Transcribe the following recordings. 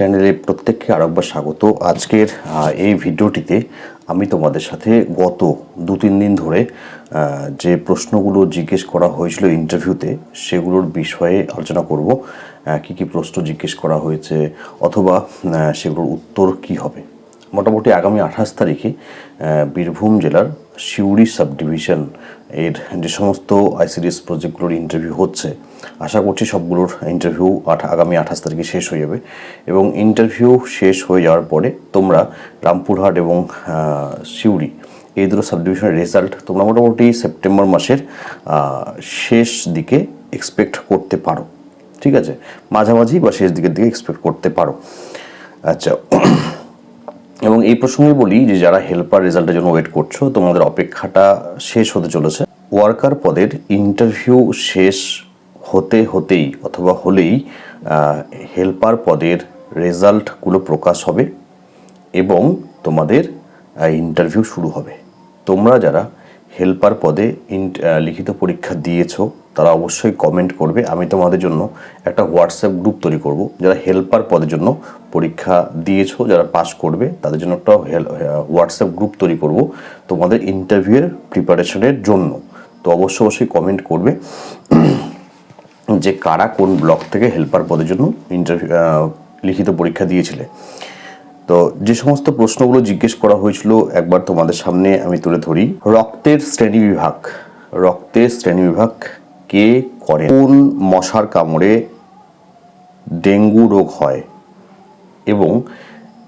চ্যানেলে প্রত্যেককে আরেকবার স্বাগত। আজকের এই ভিডিওটিতে আমি তোমাদের সাথে গত দু তিন দিন ধরে যে প্রশ্নগুলো জিজ্ঞেস করা হয়েছিল ইন্টারভিউতে, সেগুলোর বিষয়ে আলোচনা করব। কি কি প্রশ্ন জিজ্ঞেস করা হয়েছে, অথবা সেগুলোর উত্তর কি হবে। মোটামুটি আগামী আঠাশ তারিখে বীরভূম জেলার সিউড়ি সাবডিভিশন এর যে সমস্ত আইসিডিএস প্রজেক্টগুলোর ইন্টারভিউ হচ্ছে আশা করছি সবগুলোর ইন্টারভিউ আগামী আঠাশ তারিখে শেষ হয়ে যাবে। এবং ইন্টারভিউ শেষ হয়ে যাওয়ার পরে তোমরা রামপুরহাট এবং সিউড়ি, এই দুটো সাব ডিভিশনের রেজাল্ট তোমরা মোটামুটি সেপ্টেম্বর মাসের শেষ দিকে এক্সপেক্ট করতে পারো। ঠিক আছে? মাঝামাঝি বা শেষ দিকের দিকে এক্সপেক্ট করতে পারো। আচ্ছা এবং এই প্রসঙ্গে বলি যে যারা হেল্পার রেজাল্টের জন্য ওয়েট করছ, তোমাদের অপেক্ষাটা শেষ হতে চলেছে। ওয়ার্কার পদের ইন্টারভিউ শেষ হতে হতেই অথবা হলেই হেল্পার পদের রেজাল্টগুলো প্রকাশ হবে এবং তোমাদের ইন্টারভিউ শুরু হবে। তোমরা যারা হেল্পার পদে লিখিত পরীক্ষা দিয়েছ, তারা অবশ্যই কমেন্ট করবে। আমি তোমাদের জন্য একটা হোয়াটসঅ্যাপ গ্রুপ তৈরি করব। যারা হেল্পার পদের জন্য পরীক্ষা দিয়েছ, যারা পাস করবে, তাদের জন্য একটা হোয়াটসঅ্যাপ গ্রুপ তৈরি করব তোমাদের ইন্টারভিউয়ের প্রিপারেশনের জন্য। তো অবশ্যই অবশ্যই কমেন্ট করবে। যে কারা কোন ব্লক থেকে হেল্পার পদের জন্য ইন্টারভিউ লিখিত পরীক্ষা দিয়েছিলে। তো যে সমস্ত প্রশ্নগুলো জিজ্ঞেস করা হয়েছিল, একবার তোমাদের সামনে আমি তুলে ধরি। রক্তের শ্রেণি বিভাগ, রক্তের শ্রেণি বিভাগ কে করে? কোন মশার কামড়ে ডেঙ্গু রোগ হয়? এবং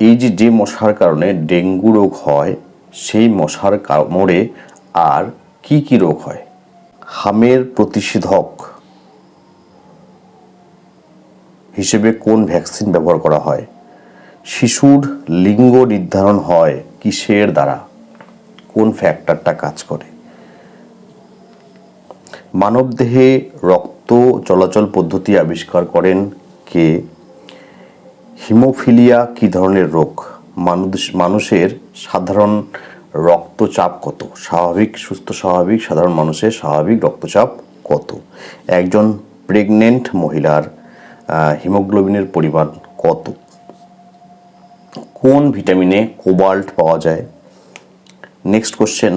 এই যে যে মশার কারণে ডেঙ্গু রোগ হয়, সেই মশার কামড়ে আর কি কি রোগ হয়? হামের প্রতিষেধক হিসেবে কোন ভ্যাকসিন ব্যবহার করা হয়? শিশুর লিঙ্গ নির্ধারণ হয় কিসের দ্বারা? কোন ফ্যাক্টরটা কাজ করে? মানবদেহে রক্ত চলাচল পদ্ধতি আবিষ্কার করেন কে? হিমোফিলিয়া কি ধরনের রোগ? মানুষ, মানুষের সাধারণ রক্তচাপ কত? স্বাভাবিক, সুস্থ, স্বাভাবিক, সাধারণ মানুষের স্বাভাবিক রক্তচাপ কত? একজন প্রেগনেন্ট মহিলার হিমোগ্লোবিনের পরিমাণ কত? কোন ভিটামিনে কোবাল্ট পাওয়া যায়? নেক্সট কোশ্চেন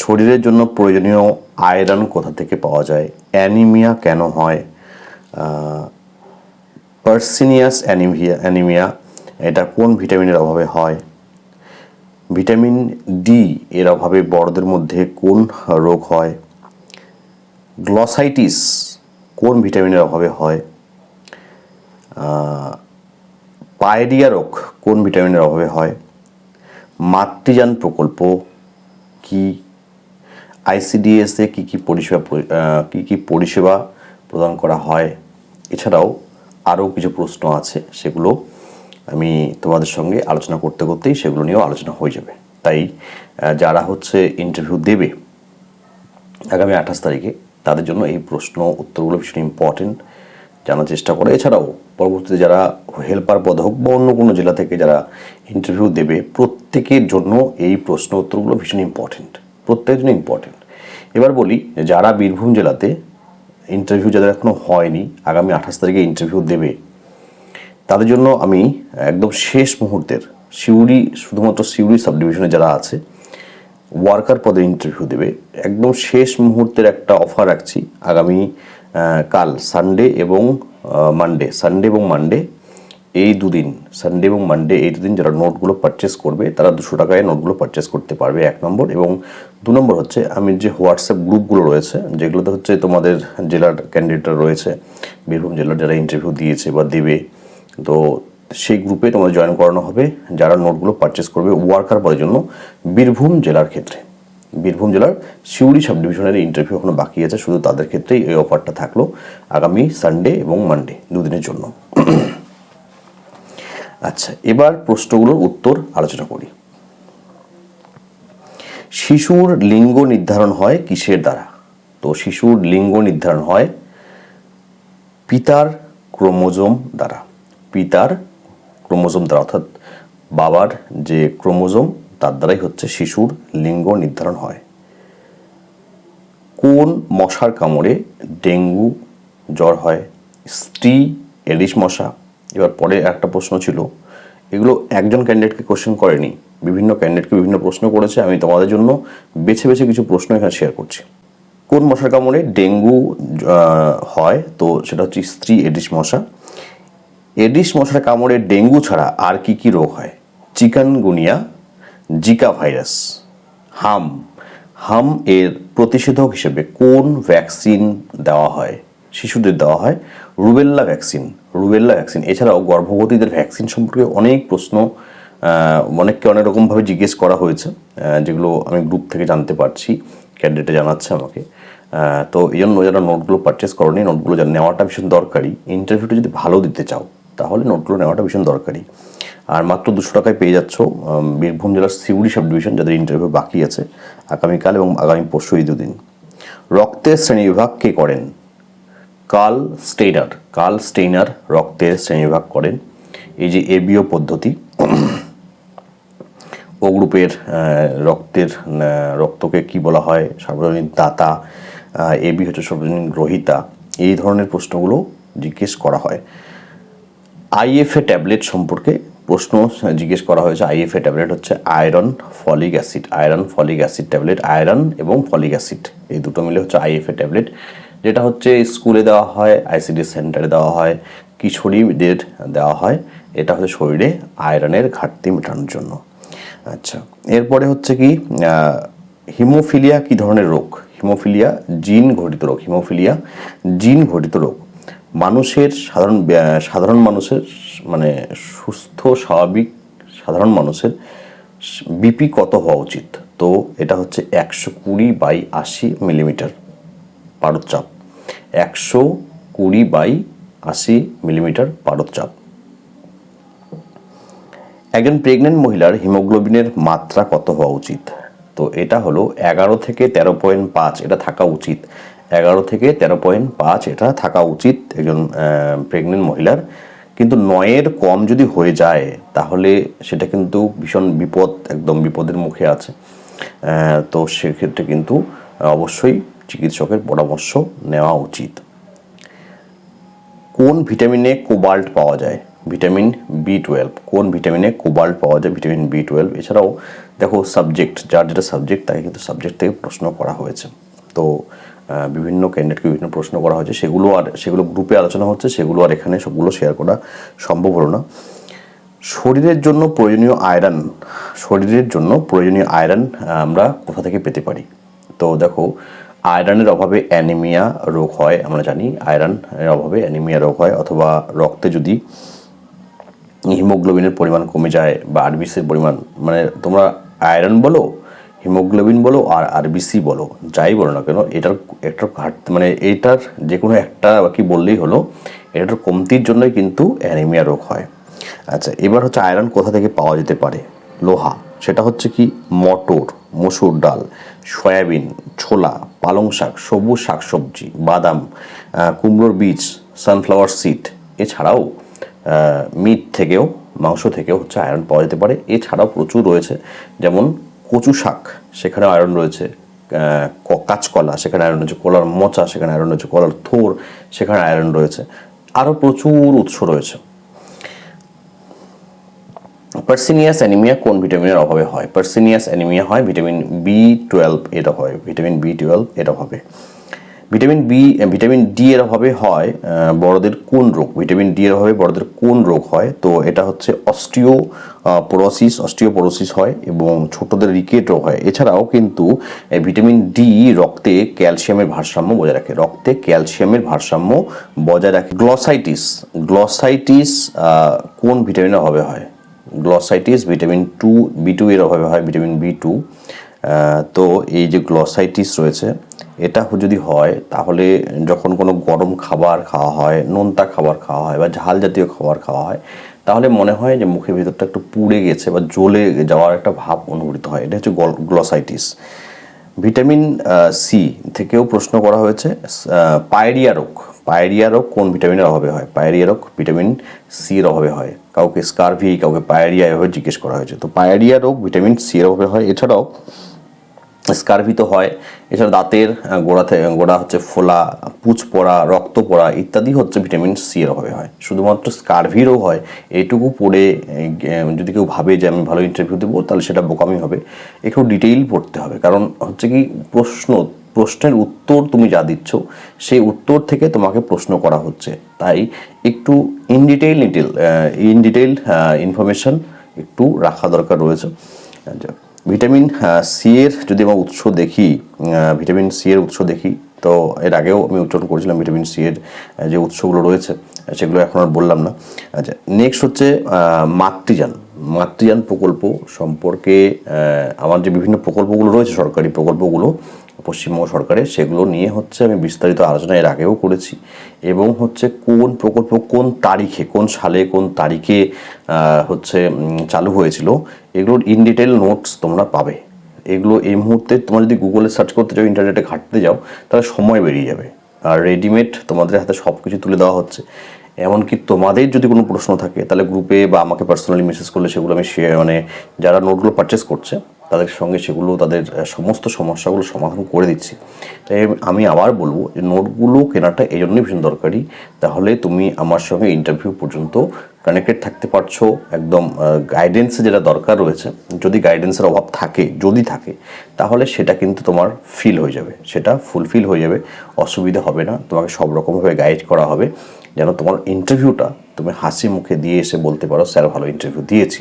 শরীরের জন্য প্রয়োজনীয় আয়রন কোথা থেকে পাওয়া যায়? অ্যানিমিয়া কেন হয়? পার্সিনিয়াস অ্যানিমিয়া অ্যানিমিয়া, এটা কোন ভিটামিনের অভাবে হয়? ভিটামিন ডি এর অভাবে বড়দের মধ্যে কোন রোগ হয়? গ্লসাইটিস কোন ভিটামিনের অভাবে হয়? পায়রিয়া রোগ কোন ভিটামিনের অভাবে হয়? মাতৃযান প্রকল্প কি? আইসিডিএসে কি কি পরিষেবা কি কি পরিষেবা প্রদান করা হয়? এছাড়াও আরও কিছু প্রশ্ন আছে, সেগুলো আমি তোমাদের সঙ্গে আলোচনা করতে করতেই সেগুলো নিয়েও আলোচনা হয়ে যাবে। তাই যারা হচ্ছে ইন্টারভিউ দেবে, আগামী আঠাশ তারিখে তাদের জন্য এই প্রশ্ন উত্তরগুলো ভীষণ ইম্পর্টেন্ট জানার চেষ্টা করে। এছাড়াও পরবর্তীতে যারা হেল্পার পদ হোক বা অন্য কোনো জেলা থেকে যারা ইন্টারভিউ দেবে, প্রত্যেকের জন্য এই প্রশ্ন উত্তরগুলো ভীষণ ইম্পর্টেন্ট প্রত্যেকের জন্য ইম্পর্টেন্ট এবার বলি যারা বীরভূম জেলাতে ইন্টারভিউ যাদের এখনও হয়নি, আগামী আঠাশ তারিখে ইন্টারভিউ দেবে, তাদের জন্য আমি একদম শেষ মুহূর্তের সিউড়ি, শুধুমাত্র সিউড়ি সাব ডিভিশনে যারা আছে ওয়ার্কার পদে ইন্টারভিউ দেবে। একদম শেষ মুহূর্তের একটা অফার রাখছি। আগামী কাল সানডে এবং মানডে সানডে এবং মানডে এই দুদিন সানডে এবং মানডে এই দুদিন যারা নোটগুলো পারচেস করবে, তারা দুশো টাকায় নোটগুলো পারচেস করতে পারবে, এক নম্বর। এবং দু নম্বর হচ্ছে, আমি যে হোয়াটসঅ্যাপ গ্রুপগুলো রয়েছে, যেগুলোতে হচ্ছে তোমাদের জেলার ক্যান্ডিডেটরা রয়েছে, বীরভূম জেলার যারা ইন্টারভিউ দিয়েছে বা দেবে, তো সেই গ্রুপে তোমাদের জয়েন করানো হবে, যারা নোটগুলো পারচেস করবে ওয়ার্কার পদের জন্য বীরভূম জেলার ক্ষেত্রে। বীরভূম জেলার সিউড়ি সাব ডিভিশনের ইন্টারভিউ এখনও বাকি আছে, শুধু তাদের ক্ষেত্রেই এই অফারটা থাকল আগামী সানডে এবং মানডে দুদিনের জন্য। আচ্ছা এবার প্রশ্নগুলোর উত্তর আলোচনা করি। শিশুর লিঙ্গ নির্ধারণ হয় কিসের দ্বারা? তো শিশুর লিঙ্গ নির্ধারণ হয় পিতার ক্রোমোজোম দ্বারা। পিতার ক্রোমোজোম দ্বারা, অর্থাৎ বাবার যে ক্রোমোজোম তার দ্বারাই হচ্ছে শিশুর লিঙ্গ নির্ধারণ হয়। কোন মশার কামড়ে ডেঙ্গু জ্বর হয়? স্ত্রী এডিস মশা। এবার পরে একটা প্রশ্ন ছিল, এগুলো একজন ক্যান্ডিডেটকে কোশ্চেন করেনি, বিভিন্ন ক্যান্ডিডেটকে বিভিন্ন প্রশ্ন করেছে, আমি তোমাদের জন্য বেছে বেছে কিছু প্রশ্ন এখানে শেয়ার করছি। কোন মশার কামড়ে ডেঙ্গু হয়? তো সেটা হচ্ছে স্ত্রী এডিস মশা। এডিস মশার কামড়ে ডেঙ্গু ছাড়া আর কি কি রোগ হয়? চিকানগুনিয়া জিকা ভাইরাস, হাম হাম এর প্রতিষেধক হিসেবে কোন ভ্যাকসিন দেওয়া হয়? শিশুদের দেওয়া হয় রুবেল্লা ভ্যাকসিন রুবেল্লা ভ্যাকসিন। এছাড়াও গর্ভবতীদের ভ্যাকসিন সম্পর্কে অনেক প্রশ্ন অনেককে অনেক রকমভাবে জিজ্ঞেস করা হয়েছে যেগুলো আমি গ্রুপ থেকে জানতে পারছি ক্যান্ডিডেটে জানাচ্ছে আমাকে। তো এই জন্য যারা নোটগুলো পারচেস করনি নোটগুলো যা নেওয়াটা ভীষণ দরকারি। ইন্টারভিউটা যদি ভালো দিতে চাও, তাহলে নোটগুলো নেওয়াটা ভীষণ দরকারি। আর মাত্র দুশো টাকায় পেয়ে যাচ্ছ বীরভূম জেলার সিউড়ি সাব ডিভিশন যাদের ইন্টারভিউ বাকি আছে আগামীকাল এবং আগামী পরশু এই দুদিন রক্তের শ্রেণীবিভাগ কে করেন? Curl Steiner. কার্ল স্টেইনার রক্তের শ্রেণীবিভাগ করেন। এই যে এবিও পদ্ধতি, ও গ্রুপের রক্তের রক্তকে কি বলা হয়? সার্বজনীন দাতা এবি হচ্ছে সার্বজনীন গ্রহিতা। এই ধরনের প্রশ্নগুলো জিজ্ঞেস করা হয়। আইএফএ ট্যাবলেট সম্পর্কে প্রশ্ন জিজ্ঞেস করা হয়েছে আইএফএ ট্যাবলেট হচ্ছে iron folic acid iron folic acid tablet iron এবং ফলিক অ্যাসিড এই দুটো মিলে হচ্ছে আইএফএ ট্যাবলেট যেটা হচ্ছে স্কুলে দেওয়া হয় আইসিডি সেন্টারে দেওয়া হয়, কিশোরীদের দেওয়া হয়। এটা হচ্ছে শরীরে আয়রনের ঘাটতি মেটানোর জন্য। আচ্ছা এরপরে হচ্ছে কি হিমোফিলিয়া কি ধরনের রোগ? হিমোফিলিয়া, জিন ঘটিত রোগ। হিমোফিলিয়া, জিন ঘটিত রোগ। মানুষের সাধারণ সাধারণ মানুষের মানে সুস্থ, স্বাভাবিক, সাধারণ মানুষের বিপি কত হওয়া উচিত? তো এটা হচ্ছে একশো কুড়ি বাই আশি মিলিমিটার পারদচাপ। একশো কুড়ি বাই আশি মিলিমিটার পারদচাপ। একজন প্রেগনেন্ট মহিলার হিমোগ্লোবিনের মাত্রা কত হওয়া উচিত? তো এটা হলো এগারো থেকে তেরো পয়েন্ট পাঁচ, এটা থাকা উচিত। এগারো থেকে তেরো পয়েন্ট পাঁচ এটা থাকা উচিত একজন প্রেগনেন্ট মহিলার। কিন্তু নয়ের কম যদি হয়ে যায়, তাহলে সেটা কিন্তু ভীষণ বিপদ, একদম বিপদের মুখে আছে। তো সেক্ষেত্রে কিন্তু অবশ্যই চিকিৎসকের পরামর্শ নেওয়া উচিত। কোন ভিটামিনে কোবাল্ট পাওয়া যায়? Vitamin B twelve. কোন ভিটামিনে কোবাল্ট পাওয়া যায়? Vitamin B twelve. এছাড়াও দেখো সাবজেক্ট, যার যেটা সাবজেক্ট, তাকে কিন্তু সাবজেক্ট থেকে প্রশ্ন করা হয়েছে। তো বিভিন্ন ক্যান্ডিডেটকে বিভিন্ন প্রশ্ন করা হয়েছে, সেগুলো আর সেগুলো গ্রুপে আলোচনা হচ্ছে, সেগুলো আর এখানে সবগুলো শেয়ার করা সম্ভব হলো না। শরীরের জন্য প্রয়োজনীয় আয়রন শরীরের জন্য প্রয়োজনীয় আয়রন আমরা কোথা থেকে পেতে পারি? তো দেখো আয়রনের অভাবে অ্যানিমিয়া রোগ হয়, আমরা জানি আয়রনের অভাবে অ্যানিমিয়া রোগ হয়, অথবা রক্তে যদি হিমোগ্লোবিনের পরিমাণ কমে যায় বা আরবিসির পরিমাণ মানে তোমরা আয়রন বলো হিমোগ্লোবিন বলো আর আরবিসি বলো, যাই বলো না কেন, এটার একটা ঘাট মানে এইটার যে কোনো একটা কি বললেই হলো, এটার কমতির জন্যই কিন্তু অ্যানিমিয়া রোগ হয়। আচ্ছা এবার হচ্ছে আয়রন কোথা থেকে পাওয়া যেতে পারে? লোহা, সেটা হচ্ছে কি মটর, মসুর ডাল, সয়াবিন, ছোলা, পালং শাক, সবুজ শাকসবজি, বাদাম কুমড়োর বীজ সানফ্লাওয়ার সিড এছাড়াও মিট থেকেও, মাংস থেকেও হচ্ছে আয়রন পাওয়া যেতে পারে। এছাড়াও প্রচুর রয়েছে, যেমন কচু শাক, সেখানে আয়রন রয়েছে কাঁচকলা, সেখানে আয়রন রয়েছে, কলার মোচা, সেখানে আয়রন রয়েছে, কলার থোর, সেখানে আয়রন রয়েছে। আরও প্রচুর উৎস রয়েছে। পার্সিনিয়াস অ্যানিমিয়া কোন ভিটামিনের অভাবে হয়? পার্সিনিয়াস অ্যানিমিয়া হয় ভিটামিন বি টুয়েলভ এর অভাবে ভিটামিন বি টুয়েলভ এর অভাবে। ভিটামিন বি ভিটামিন ডি এর অভাবে হয় বড়দের কোন রোগ? ভিটামিন ডি এর অভাবে বড়দের কোন রোগ হয়? তো এটা হচ্ছে অস্টিও পোরোসিস অস্টিওপোরোসিস হয় এবং ছোটদের রিকেট রোগ হয়। এছাড়াও কিন্তু ভিটামিন ডি রক্তে ক্যালসিয়ামের ভারসাম্য বজায় রাখে। রক্তে ক্যালসিয়ামের ভারসাম্য বজায় রাখে। গ্লসাইটিস গ্লসাইটিস কোন ভিটামিনের অভাবে হয়? Glossitis, vitamin two, B two এর অভাবে হয়, ভিটামিন বি টু। তো এই যে গ্লসাইটিস রয়েছে, এটা যদি হয়, তাহলে যখন কোনো গরম খাবার খাওয়া হয়, নোনতা খাবার খাওয়া হয় বা ঝাল জাতীয় খাবার খাওয়া হয়, তাহলে মনে হয় যে মুখের ভিতরটা একটু পুড়ে গেছে বা জ্বলে যাওয়ার একটা ভাব অনুভূত হয়। এটা হচ্ছে গ্লসাইটিস ভিটামিন সি থেকেও প্রশ্ন করা হয়েছে পায়রিয়া রোগ। পায়রিয়া রোগ কোন ভিটামিনের অভাবে হয়? পায়রিয়া রোগ ভিটামিন সি এর অভাবে হয়। কাউকে স্কারভি, কাউকে পায়রিয়া এভাবে জিজ্ঞেস করা হয়েছে। তো পায়রিয়া রোগ ভিটামিন সি এর অভাবে হয়। এছাড়াও স্কারভি তো হয়। এছাড়া দাঁতের গোড়া থেকে গোড়া হচ্ছে ফোলা পুচ পড়া রক্ত পড়া ইত্যাদি হচ্ছে ভিটামিন সি এর অভাবে হয়। শুধুমাত্র স্কারভিরও হয়। এইটুকু পড়ে যদি কেউ ভাবে যে আমি ভালো ইন্টারভিউ দেবো তাহলে সেটা বোকামি হবে। একটু ডিটেইল পড়তে হবে। কারণ হচ্ছে কি প্রশ্ন প্রশ্নের উত্তর তুমি যা দিচ্ছ সেই উত্তর থেকে তোমাকে প্রশ্ন করা হচ্ছে। তাই একটু in detail detail in detail information একটু রাখা দরকার রয়েছে। আচ্ছা, ভিটামিন সি এর যদি আমরা উৎস দেখি ভিটামিন সি এর উৎস দেখি, তো এর আগেও আমি উচ্চারণ করেছিলাম ভিটামিন সি এর যে উৎসগুলো রয়েছে সেগুলো এখন আর বললাম না। আচ্ছা নেক্সট হচ্ছে মাতৃযান। মাতৃযান প্রকল্প সম্পর্কে আমার যে বিভিন্ন প্রকল্পগুলো রয়েছে, সরকারি প্রকল্পগুলো পশ্চিমবঙ্গ সরকারের সেগুলো নিয়ে হচ্ছে আমি বিস্তারিত আলোচনা এর আগেও করেছি এবং হচ্ছে কোন প্রকল্প কোন তারিখে, কোন সালে, কোন তারিখে হচ্ছে চালু হয়েছিল, এগুলোর ইন ডিটেল নোটস তোমরা পাবে। এগুলো এই মুহূর্তে তোমরা যদি গুগলে সার্চ করতে চাও ইন্টারনেটে ঘাটতে যাও, তাহলে সময় বেরিয়ে যাবে। আর রেডিমেড তোমাদের হাতে সব কিছু তুলে দেওয়া হচ্ছে। এমনকি তোমাদের যদি কোনো প্রশ্ন থাকে, তাহলে গ্রুপে বা আমাকে পার্সোনালি মেসেজ করলে সেগুলো আমি শেয়ার মানে যারা নোটগুলো পারচেস করছে তাদের সঙ্গে সেগুলো, তাদের সমস্ত সমস্যাগুলো সমাধান করে দিচ্ছি। তাই আমি আবার বলব যে নোটগুলো কেনাটা এই জন্যই ভীষণ দরকারি। তাহলে তুমি আমার সঙ্গে ইন্টারভিউ পর্যন্ত কানেক্টেড থাকতে পারছ। একদম গাইডেন্সে যেটা দরকার রয়েছে, যদি গাইডেন্সের অভাব থাকে, যদি থাকে, তাহলে সেটা কিন্তু তোমার ফিল হয়ে যাবে। সেটা ফুলফিল হয়ে যাবে, অসুবিধা হবে না। তোমাকে সব রকমভাবে গাইড করা হবে। যেন তোমার ইন্টারভিউটা তুমি হাসি মুখে দিয়ে এসে বলতে পারো, স্যার ভালো ইন্টারভিউ দিয়েছি।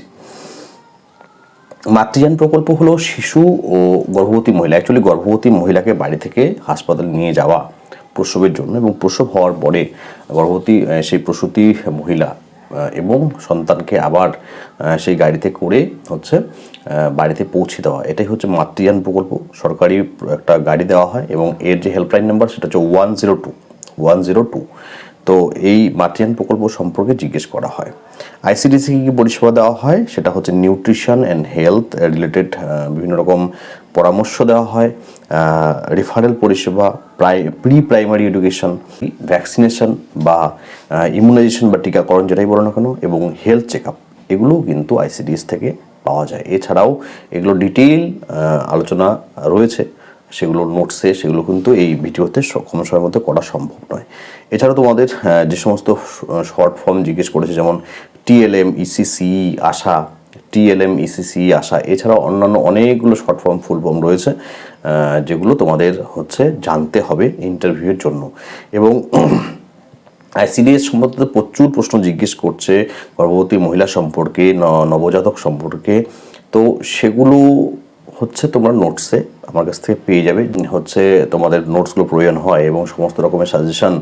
মাতৃযান প্রকল্প হলো শিশু ও গর্ভবতী মহিলা। অ্যাকচুয়ালি গর্ভবতী মহিলাকে বাড়ি থেকে হাসপাতালে নিয়ে যাওয়া প্রসবের জন্য এবং প্রসব হওয়ার পরে গর্ভবতী সেই প্রসূতি মহিলা এবং সন্তানকে আবার সেই গাড়িতে করে হচ্ছে বাড়িতে পৌঁছে দেওয়া। এটাই হচ্ছে মাতৃযান প্রকল্প। সরকারি একটা গাড়ি দেওয়া হয় এবং এর যে হেল্পলাইন নাম্বার সেটা হচ্ছে one zero two one zero two তো এই মাতৃযান প্রকল্প সম্পর্কে জিজ্ঞেস করা হয়। আইসিডিসি কি পরিষেবা দেওয়া হয়? সেটা হচ্ছে নিউট্রিশন অ্যান্ড হেলথ রিলেটেড বিভিন্ন রকম পরামর্শ দেওয়া হয়। রেফারেল পরিষেবা প্রাই প্রি প্রাইমারি এডুকেশন ভ্যাকসিনেশন বা ইমিউনাইজেশন বা টিকাকরণ যেটাই বলো না কেন, এবং হেলথ চেক আপ এগুলোও কিন্তু আইসিডিএস থেকে পাওয়া যায়। এছাড়াও এগুলো ডিটেইল আলোচনা রয়েছে। সেগুলোর নোটসে সেগুলো কিন্তু এই ভিডিওতে কম সময়ের মধ্যে করা সম্ভব নয়। এছাড়া তোমাদের যে সমস্ত শর্ট ফর্ম জিজ্ঞেস করেছে, যেমন TLM ECC ASHA TLM ECC ASHA এছাড়া অন্যান্য অনেকগুলো শর্ট ফর্ম ফুল ফর্ম রয়েছে যেগুলো তোমাদের হচ্ছে জানতে হবে ইন্টারভিউয়ের জন্য। এবং আইসিডিএস সম্বন্ধে তো প্রচুর প্রশ্ন জিজ্ঞেস করছে, গর্ভবতী মহিলা সম্পর্কে নবজাতক সম্পর্কে। তো সেগুলো হচ্ছে তোমরা নোটসে আমার কাছ থেকে পেয়ে যাবে। হচ্ছে তোমাদের নোটসগুলো প্রয়োজন হয় এবং সমস্ত রকমের সাজেশান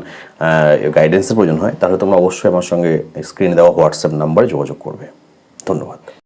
গাইডেন্সের প্রয়োজন হয়, তাহলে তোমরা অবশ্যই আমার সঙ্গে স্ক্রিনে দেওয়া হোয়াটসঅ্যাপ নাম্বারে যোগাযোগ করবে।